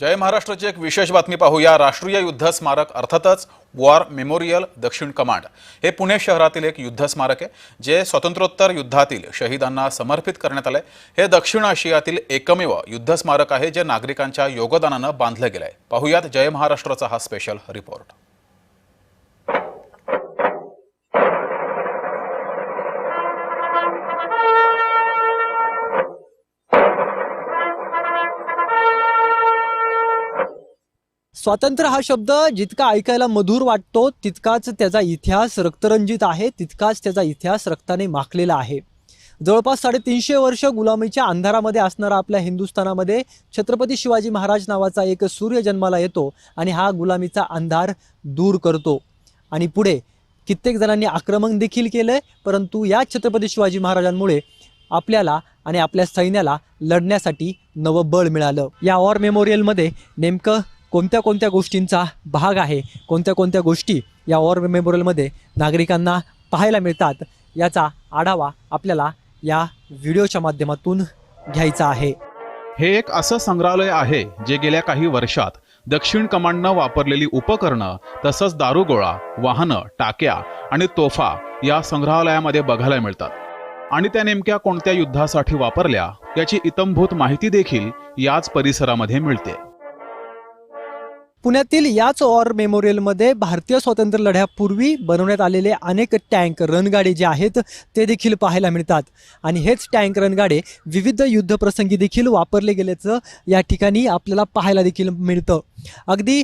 जय महाराष्ट्राची एक विशेष बातमी पाहूया. राष्ट्रीय युद्ध स्मारक अर्थातच वॉर मेमोरियल दक्षिण कमांड. हे पुणे शहरातील एक युद्ध स्मारक आहे जे स्वातंत्र्योत्तर युद्धातील शहीदांना समर्पित करण्यात आलंय. हे दक्षिण आशियातील एकमेव युद्ध स्मारक आहे जे नागरिकांच्या योगदानानं बांधलं गेलं आहे पाहूयात जय महाराष्ट्राचा हा स्पेशल रिपोर्ट स्वातंत्र्य हा शब्द जितका ऐकायला मधुर वाटतो तितकाच त्याचा इतिहास रक्तरंजित आहे तितकाच त्याचा इतिहास रक्ताने माखलेला आहे. जवळपास साडेतीनशे वर्ष गुलामीच्या अंधारामध्ये असणारा आपल्या हिंदुस्थानामध्ये छत्रपती शिवाजी महाराज नावाचा एक सूर्य जन्माला येतो आणि हा गुलामीचा अंधार दूर करतो. आणि पुढे कित्येक जणांनी आक्रमण देखील केलं परंतु या छत्रपती शिवाजी महाराजांमुळे आपल्याला आणि आपल्या सैन्याला लढण्यासाठी नवं बळ मिळालं. या वॉर मेमोरियलमध्ये नेमकं कोणत्या कोणत्या गोष्टींचा भाग आहे कोणत्या कोणत्या गोष्टी या वॉर मेमोरियलमध्ये नागरिकांना पाहायला मिळतात याचा आढावा आपल्याला या व्हिडिओच्या माध्यमातून घ्यायचा आहे. हे एक असं संग्रहालय आहे जे गेल्या काही वर्षात दक्षिण कमांडनं वापरलेली उपकरणं तसंच दारुगोळा वाहनं टाक्या आणि तोफा या संग्रहालयामध्ये बघायला मिळतात. आणि त्या नेमक्या कोणत्या युद्धासाठी वापरल्या याची इतंभूत माहिती देखील याच परिसरामध्ये मिळते. पुण्यातील याच वॉर मेमोरियलमध्ये भारतीय स्वातंत्र्य लढ्यापूर्वी बनवण्यात आलेले अनेक टँक रणगाडे जे आहेत ते देखील पाहायला मिळतात. आणि हेच टँक रणगाडे विविध युद्धप्रसंगी देखील वापरले गेल्याचं या ठिकाणी आपल्याला पाहायला देखील मिळतं. अगदी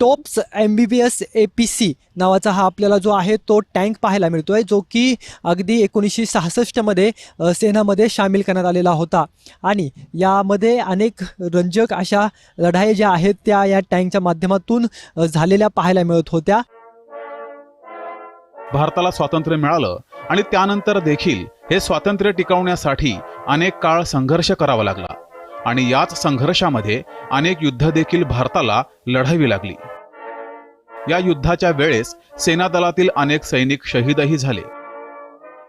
tops M B B S A P C नावाचा हा आपल्याला जो आहे तो टँक पाहायला मिळतो आहे जो की अगदी एकोणीसशे सहासष्टमध्ये सेनामध्ये सामील करण्यात आलेला होता. आणि यामध्ये अनेक रंजक अशा लढाई ज्या आहेत त्या या टँकच्या माध्यमातून झालेल्या पाहायला मिळत होत्या. भारताला स्वातंत्र्य मिळालं आणि त्यानंतर देखील हे स्वातंत्र्य टिकवण्यासाठी अनेक काळ संघर्ष करावा लागला. आणि याच संघर्षामध्ये अनेक युद्ध देखील भारताला लढावी लागली. या युद्धाच्या वेळेस सेना दलातील अनेक सैनिक शहीदही झाले.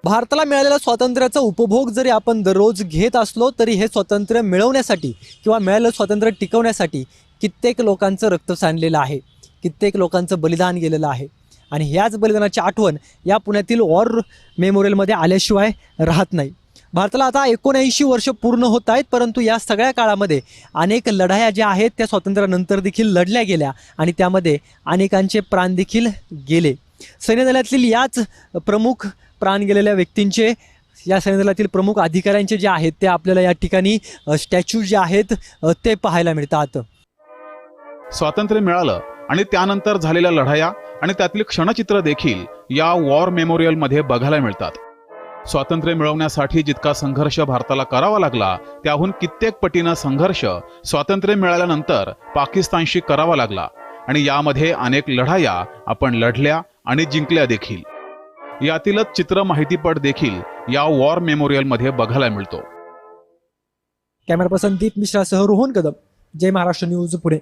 भारताला मिळालेल्या स्वातंत्र्याचा उपभोग जरी आपण दररोज घेत असलो तरी हे स्वातंत्र्य मिळवण्यासाठी किंवा मिळालेलं स्वातंत्र्य टिकवण्यासाठी कित्येक लोकांचं रक्त सांडलेलं आहे. कित्येक लोकांचं बलिदान गेलेलं आहे. आणि ह्याच बलिदानाची आठवण या पुण्यातील वॉर मेमोरियलमध्ये आल्याशिवाय राहत नाही. भारताला आता एकोणऐंशी वर्ष पूर्ण होत आहेत परंतु या सगळ्या काळामध्ये अनेक लढाया ज्या आहेत त्या स्वातंत्र्यानंतर देखील लढल्या गेल्या आणि त्यामध्ये अनेकांचे प्राण देखील गेले. सैन्यदलातील याच प्रमुख प्राण गेलेल्या व्यक्तींचे या सैन्यदलातील प्रमुख अधिकाऱ्यांचे जे आहेत ते आपल्याला या ठिकाणी स्टॅच्यू जे आहेत ते पाहायला मिळतात. स्वातंत्र्य मिळालं आणि त्यानंतर झालेल्या लढाया आणि त्यातील क्षणचित्र देखील या वॉर मेमोरियलमध्ये बघायला मिळतात. स्वातंत्र्य मिळवण्यासाठी जितका संघर्ष भारताला करावा लागला त्याहून कित्येक पटीनं संघर्ष स्वातंत्र्य मिळाल्यानंतर पाकिस्तानशी करावा लागला. आणि यामध्ये अनेक लढाया आपण लढल्या आणि जिंकल्या देखील. यातीलच चित्र माहितीपट देखील या वॉर मेमोरियलमध्ये बघायला मिळतो. कॅमेरा पर्सन दीप मिश्रासह रोहन कदम. जय महाराष्ट्र न्यूज पुणे.